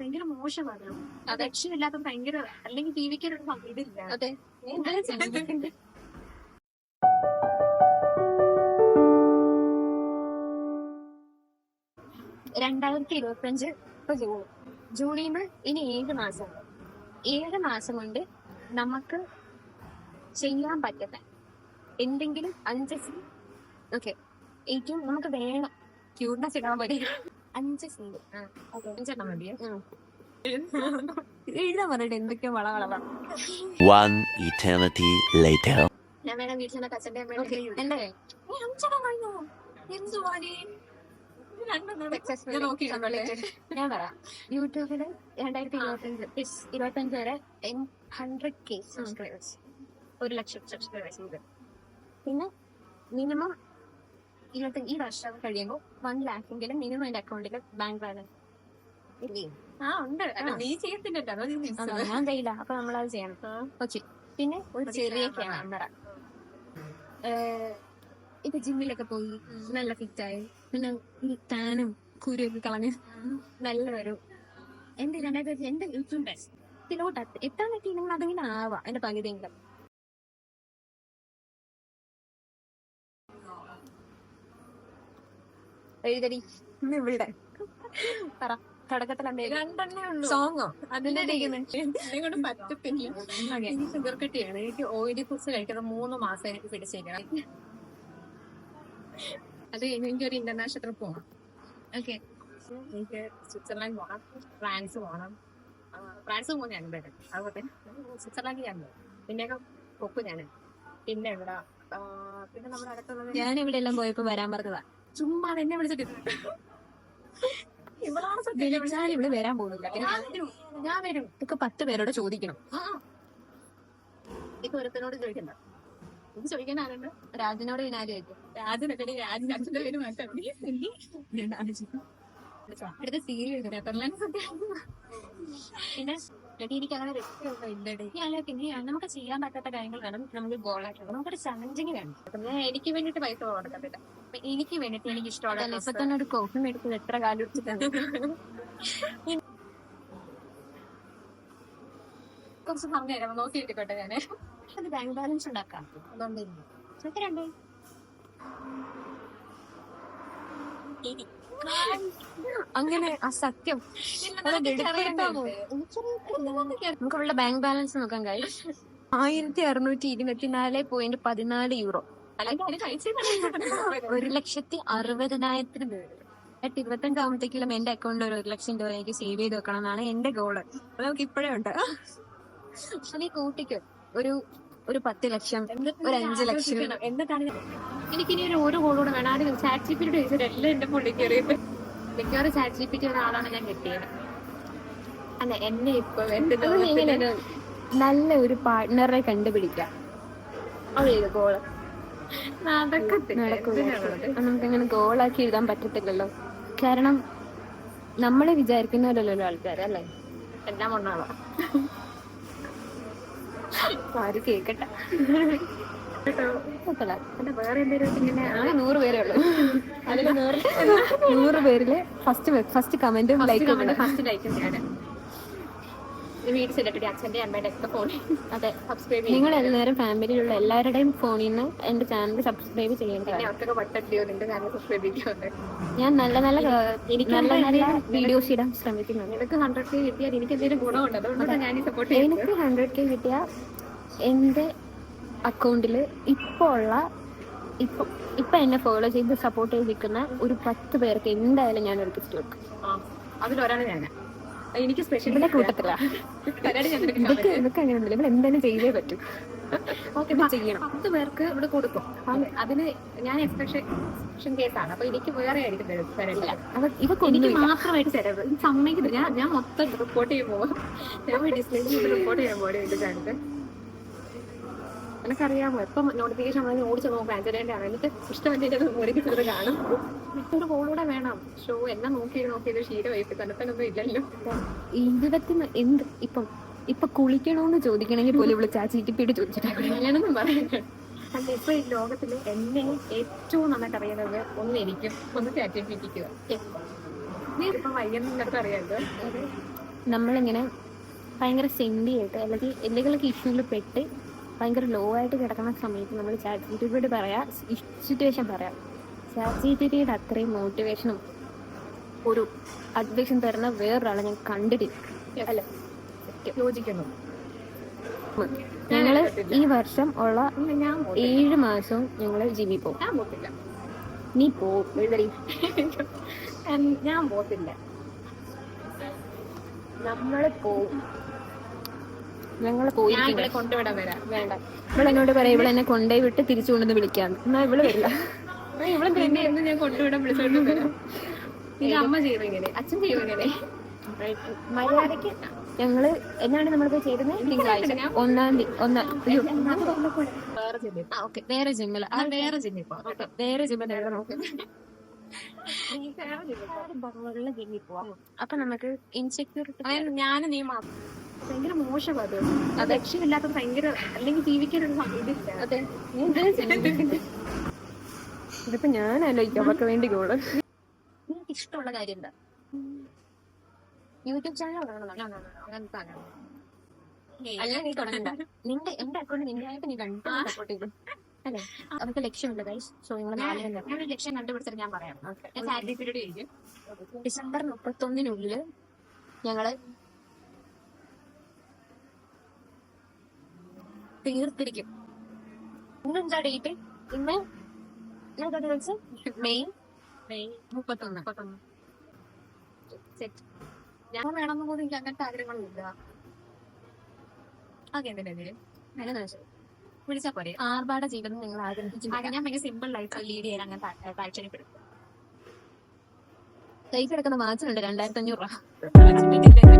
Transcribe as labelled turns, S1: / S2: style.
S1: ഭയങ്കര മോശമാണ്. രക്ഷയില്ലാത്ത ഭയങ്കര അല്ലെങ്കിൽ ജീവിക്കാൻ ഒരു ഇതില്ല
S2: അതെ. രണ്ടായിരത്തി ഇരുപത്തി അഞ്ച് ഇപ്പൊ ജൂൺ ജൂണിൽ നിന്ന് ഇനി ഏഴ് മാസം. ഏഴ് മാസം കൊണ്ട് നമുക്ക് ചെയ്യാൻ പറ്റുന്ന എന്തെങ്കിലും അഞ്ച് ഓക്കെ ഏറ്റവും നമുക്ക് വേണം. ക്യൂട്ട്നെസ് ഇടാൻ പറ്റിയ അഞ്ച്
S1: അഞ്ചെണ്ണം മതിയോ?
S2: എഴുതാൻ പറഞ്ഞിട്ട് എന്തൊക്കെയോ വള വള വള
S3: One eternity later.
S1: ഞാൻ വേണം നിന്ന് അച്ഛന്റെ
S2: ഓക്കെ എന്റെ അഞ്ചെണ്ണം കഴിഞ്ഞു? എന്തുവാടി
S1: ഞാൻ
S2: പറയാം യൂട്യൂബിൽ രണ്ടായിരത്തി ഇരുപത്തഞ്ച് ഇരുപത്തഞ്ച് വരെ ഹൺഡ്രഡ് കെ സബ്സ്ക്രൈബേഴ്സ് ഒരു ലക്ഷം സബ്സ്ക്രൈബേഴ്സ് ഉണ്ട്. പിന്നെ മിനിമം ഇരുപത്തി ഈ വർഷം കഴിയുമ്പോൾ വൺ ലാക്കെങ്കിലും മിനിമം എന്റെ അക്കൗണ്ടിൽ ബാങ്ക് ബാലൻസ്
S1: ആ ഉണ്ട്. നീ ചെയ്യത്തില്ലല്ലോ.
S2: ഞാൻ ചെയ്യില്ല. അപ്പൊ നമ്മളത് ചെയ്യണം. ഓക്കെ പിന്നെ ഒരു ചെറിയ. ക്യാമറ ഇപ്പൊ ജിമ്മിലൊക്കെ പോയി. നല്ല ഫിറ്റായി പിന്നെ താനും കുരുവൊക്കെ കളഞ്ഞ് നല്ല എന്റെ രണ്ടായിരത്തി എന്റെ യൂട്യൂബ്? ഇതിലോട്ട് എത്താൻ പറ്റിയില്ലെങ്കിൽ അതെങ്കിലും ആവാം. എന്റെ പകുതിയെങ്കിലും എഴുതടി. ഇവിടെ. പറ. തുടക്കത്തിൽ
S1: രണ്ടെണ്ണേ ഉള്ളൂ.
S2: സോങ്ങോ
S1: അതിന്റെ എന്നെ കൊണ്ട് പറ്റത്തില്ല. എനിക്ക് ഷുഗർ കട്ടിയാണ് എനിക്ക് ഓയിലി ഫുഡ്സ് കഴിക്കുന്നത് മൂന്ന് മാസം എനിക്ക് അത് ഒരു ഇന്റർനാഷണൽ ട്രിപ്പ് പോകണം
S2: ഓക്കെ.
S1: എനിക്ക് സ്വിറ്റ്സർലാൻഡ് പോകണം ഫ്രാൻസ് പോകണം ഫ്രാൻസ് പോകും ഞാൻ എന്തായാലും അതുപോലെ സ്വിറ്റ്സർലാൻഡ് ഞാൻ പോകും പിന്നെയൊക്കെ പൊക്കും ഞാൻ പിന്നെ ഇവിടെ പിന്നെ നമ്മുടെ അടുത്തുള്ളത്
S2: ഞാൻ ഇവിടെ എല്ലാം പോയപ്പോ വരാൻ പറഞ്ഞതാ.
S1: ചുമ്മാ എന്നെ വിളിച്ചിട്ട്.
S2: ഞാൻ ഇവിടെ വരാൻ പോകുന്നില്ല.
S1: ഞാൻ വരും
S2: ഇതൊക്കെ പത്ത് പേരോട് ചോദിക്കണം.
S1: ഇപ്പൊ ഒരുത്തനോട് ചോദിക്കണ്ട. ചോദിക്കാൻ ആരുണ്ട്
S2: രാജനോട് വിനാല് ചോദിക്കും
S1: രാജനൊക്കെ രാജൻ അച്ഛന്റെ പേര് മാറ്റാം.
S2: അടുത്ത സീരിയൽ എടി, എനിക്ക് അങ്ങനെ വ്യക്തിയൊന്നും ഇല്ലടി. ഞാൻ പിന്നെ നമുക്ക് ചെയ്യാൻ പറ്റാത്ത കാര്യങ്ങൾ വേണം. നമുക്ക് ഗോളാക്കണം നമുക്കൊരു ചലഞ്ചിങ് വേണം.
S1: ഞാൻ എനിക്ക് വേണ്ടിട്ട് പൈസ കൊടുക്കത്തില്ല
S2: അപ്പൊ എനിക്ക് വേണ്ടിട്ട് എനിക്ക്
S1: ഇഷ്ടമുള്ള
S2: ഇഷ്ടമുള്ള ഇപ്പൊ തന്നെ ഒരു കോഫി മേടിച്ചത് എത്ര കാലം എടുത്തിട്ടാണ്
S1: കുറച്ച് പറഞ്ഞു തരാം നോക്കി കിട്ടിക്കോട്ടെ ഞാൻ
S2: അത് ബാങ്ക് ബാലൻസ് ഉണ്ടാക്കാം.
S1: ഓക്കെ
S2: എത്രയുണ്ട് അങ്ങനെ ആ സത്യം. നമുക്കുള്ള ബാങ്ക് ബാലൻസ് നോക്കാൻ കഴിയും ആയിരത്തി അറുന്നൂറ്റി ഇരുപത്തിനാല് പോയിന്റ് പതിനാല് യൂറോ ഒരു ലക്ഷത്തി അറുപതിനായിരത്തിന് പേര് എട്ട് ഇരുപത്തഞ്ചാമത്തേക്കുള്ള എന്റെ അക്കൗണ്ടിൽ ഒരു ഒരു ലക്ഷം രൂപ എനിക്ക് സേവ് ചെയ്ത് വെക്കണം എന്നാണ് എന്റെ ഗോൾ അത് നമുക്ക് ഇപ്പോഴേ ഉണ്ട്. പക്ഷെ നീ കൂട്ടിക്ക് ഒരു ഒരു പത്ത് ലക്ഷം ഒരു അഞ്ച് ലക്ഷം.
S1: എന്നിട്ടാണ് എനിക്കിനി ഒരു ഒരു കൂടെ വേണം. ആരും ചാറ്റ് ജി ജിപ്പിയുടെ ചോദിച്ചാൽ എല്ലാം എന്റെ ഫോണിൽ കയറിയിട്ട് മിക്കവാറും ചാറ്റ് ജി പിറ്റി ഒരാളാണ് ഞാൻ കിട്ടിയത്. അല്ല എന്നെ ഇപ്പൊ എന്റെ
S2: നല്ല ഒരു പാർട്ട്ണറെ കണ്ടുപിടിക്കാം ഗോൾ നമുക്കങ്ങനെ ഗോളാക്കി എഴുതാൻ പറ്റത്തില്ലല്ലോ. കാരണം നമ്മളെ വിചാരിക്കുന്നവരല്ലോ ആൾക്കാർ അല്ലേ?
S1: എല്ലാം ഒന്നാളോ
S2: ആര് കേക്കട്ടെ? നൂറ് പേരേ ഉള്ളൂ. അതിൽ നൂറ് പേരിൽ ഫസ്റ്റ് ഫസ്റ്റ് കമന്റും ലൈക്കും
S1: ഫസ്റ്റ് ലൈക്കും
S2: നിങ്ങൾ എല്ലാവരും ഫാമിലിയിലുള്ള എല്ലാവരുടെയും ഫോണിൽ നിന്ന് എന്റെ ചാനൽ സബ്സ്ക്രൈബ്
S1: ചെയ്യേണ്ടത്
S2: ഞാൻ നല്ല നല്ല
S1: എനിക്ക്
S2: നല്ല നല്ല വീഡിയോസ് ഇടാൻ ശ്രമിക്കുന്നുണ്ട്.
S1: എനിക്ക് ഹൺഡ്രഡ് കെ കിട്ടിയാൽ എനിക്ക് എന്തെങ്കിലും ഗുണമുണ്ട്. അതുകൊണ്ടാണ് ഞാൻ സപ്പോർട്ട് ചെയ്യുന്നത്
S2: എനിക്ക് ഹൺഡ്രഡ് കെ കിട്ടിയ എന്റെ അക്കൗണ്ടിൽ ഇപ്പോൾ ഉള്ള ഇപ്പൊ ഇപ്പൊ എന്നെ ഫോളോ ചെയ്ത് സപ്പോർട്ട് ചെയ്ത് നിൽക്കുന്ന ഒരു പത്ത് പേർക്ക് എന്തായാലും ഞാൻ ഒരു ഗിഫ്റ്റ് കൊടുക്കും.
S1: ആ, അതിലൊരാണ് ഞാൻ എനിക്ക് സ്പെഷ്യൽ
S2: കൂട്ടത്തില്ല ഇതൊക്കെ ഇതൊക്കെ അങ്ങനെ ഒന്നുമില്ല ഇവിടെ എന്തായാലും ചെയ്തേ പറ്റും. ഓക്കെ ചെയ്യണം.
S1: പത്ത് പേർക്ക് ഇവിടെ കൊടുക്കും. അതിന് ഞാൻ എക്സ്പെക്ഷൻ കേസാണ് അപ്പൊ എനിക്ക് വേറെ ആയിരിക്കും തരും- തരേണ്ടത്.
S2: അത്
S1: എനിക്ക് മാത്രമായിട്ട് എനിക്ക് സമ്മതിക്കില്ല ഞാൻ ഞാൻ മൊത്തം റിപ്പോർട്ട് ചെയ്യുമ്പോൾ ഞാൻ ഡിസ്പ്ലേയിൽ റിപ്പോർട്ട് ചെയ്യാൻ പോകണം എന്റെ ചാനൽ എനിക്കറിയാമോ എപ്പം നോട്ടിഫിക്കേഷൻ വന്ന് ഓടിച്ച് നോക്കാം ആൻസറിന്റെ ആണ് ഇഷ്ടമല്ലേ ഇഷ്ടമല്ല ഓടിക്ക് ചെറുത് കാണും. ഒരു കോളൂടെ വേണം. ഷോ എന്നെ നോക്കി നോക്കിയത് ശീലമായി തലത്തനൊന്നും ഇല്ലല്ലോ.
S2: ഇരുപത്തി എന്ത് ഇപ്പം ഇപ്പൊ കുളിക്കണോന്ന് ചോദിക്കണമെങ്കിൽ പോലും ഇവിടെ ചാച്ചിട്ടിപ്പിട്ട് ചോദിച്ചിട്ടാ
S1: അങ്ങനെയൊന്നും പറയുന്നത് അല്ല ഇപ്പൊ ഈ ലോകത്തിൽ എന്നെ ഏറ്റവും നന്നായിട്ട് അറിയുന്നത് ഒന്ന് എനിക്കും ഒന്ന് ചാറ്റിപ്പിക്കുക നീ ഇപ്പൊ നിനക്ക് അറിയാമല്ലോ
S2: നമ്മളിങ്ങനെ ഭയങ്കര സെൻഡി ആയിട്ട് അല്ലെങ്കിൽ എന്തെങ്കിലുമൊക്കെ ഇഷ്യൂവിൽ പെട്ട് ഭയങ്കര ലോ ആയിട്ട് കിടക്കുന്ന സമയത്ത് നമ്മൾ ചാറ്റ് ജി ടി പിയോട് പറയാം സിറ്റുവേഷൻ പറയാം. ചാറ്റ് ജി ടി പിയുടെ അത്രയും മോട്ടിവേഷനും ഒരു അഡ്വൈസും തരുന്ന വേറൊരാളെ ഞാൻ കണ്ടിട്ടില്ല. അല്ല?
S1: യോജിക്കുന്നു.
S2: ഞങ്ങൾ ഈ വർഷം ഉള്ള. ഏഴ് മാസവും ഞങ്ങൾ ജിമ്മി പോകും. നീ പോകും
S1: ഞാൻ പോകത്തില്ല
S2: നമ്മൾ പോവും. ഞങ്ങൾ
S1: പോയി കൊണ്ടുവിടാൻ വരാം.
S2: വേണ്ട. ഇവളെന്നോട് പറയാം ഇവിടെ എന്നെ കൊണ്ടുപോയി വിട്ട് തിരിച്ചു കൊണ്ടുവന്ന് വിളിക്കാന്ന്. എന്നാ ഇവൾ വരില്ല.
S1: ഇവിടെ തന്നെ എന്ന് ഞാൻ കൊണ്ടുവിടാൻ വിളിച്ചോണ്ട് വരാം. അമ്മ ചെയ്യും ഇങ്ങനെ. അച്ഛൻ ചെയ്യും ഇങ്ങനെ.
S2: മര്യാദയ്ക്ക് ഞങ്ങൾ എന്നാണ് നമ്മളിപ്പോ ചെയ്തത്? തിങ്കളാഴ്ച. ഒന്നാം തീയതി ഒന്നാം
S1: വേറെ ജിമ്മിൽ
S2: വേറെ ജിമ്മിൽ
S1: വേറെ ജിമ്മിൽ
S2: വേറെ ജിമ്മിൽ അപ്പൊ നമുക്ക് ഇൻസെക്യൂരിറ്റി
S1: ഞാൻ നീ മാത്രം. ഭയങ്കര മോശം അത്. അത്. ലക്ഷ്യമില്ലാത്തത് ഭയങ്കര അല്ലെങ്കിൽ ജീവിക്കാനൊരു ഇതില്ല
S2: അതെ. ഇതിപ്പോ ഞാൻ ആലോചിക്കാം. അവർക്ക് വേണ്ടി ഗോൾ. നിനക്ക് ഇഷ്ടമുള്ള കാര്യം എന്താ? യൂട്യൂബ് ചാനൽ തുടങ്ങണം. അല്ല നീ തുടങ്ങണ്ട. നിന്റെ എന്റെ അക്കൗണ്ട് നിന്റെ ആയിട്ട് നീ കണ്ടു സപ്പോർട്ട് ചെയ്തു? അല്ലേ? അവർക്ക് ലക്ഷ്യമുണ്ട് ഗൈസ് സോ നിങ്ങൾ നാളെ തന്നെ.
S1: ഞാനൊരു ലക്ഷ്യം കണ്ടുപിടിച്ചിട്ട് ഞാൻ പറയാം.
S2: ഡിസംബർ മുപ്പത്തൊന്നിനുള്ളിൽ ഞങ്ങൾ തീർത്തിരിക്കും. ഇന്നെന്താ ഡേറ്റ് ഇന്ന് മെയ്?
S1: മെയ്
S2: മുപ്പത്തൊന്ന്.
S1: മുപ്പത്തൊന്ന്. സെറ്റ് ഞാൻ വേണമെന്ന് പോലും എനിക്ക് അങ്ങനത്തെ ആഗ്രഹങ്ങളൊന്നുമില്ല. അതെ നല്ല
S2: അങ്ങനെ
S1: വിളിച്ചാ പോരെ.
S2: ആർഭാട ജീവിതം നിങ്ങൾ ആഗ്രഹിച്ചു
S1: ഞാൻ ഭയങ്കര സിമ്പിൾ ലൈഫ് ലീഡ് ചെയ്യാൻ അങ്ങനെ താല്പര്യപ്പെടും
S2: കൈ കിടക്കുന്ന മാച്ചിലുണ്ട് രണ്ടായിരത്തി അഞ്ഞൂറ് രൂപ.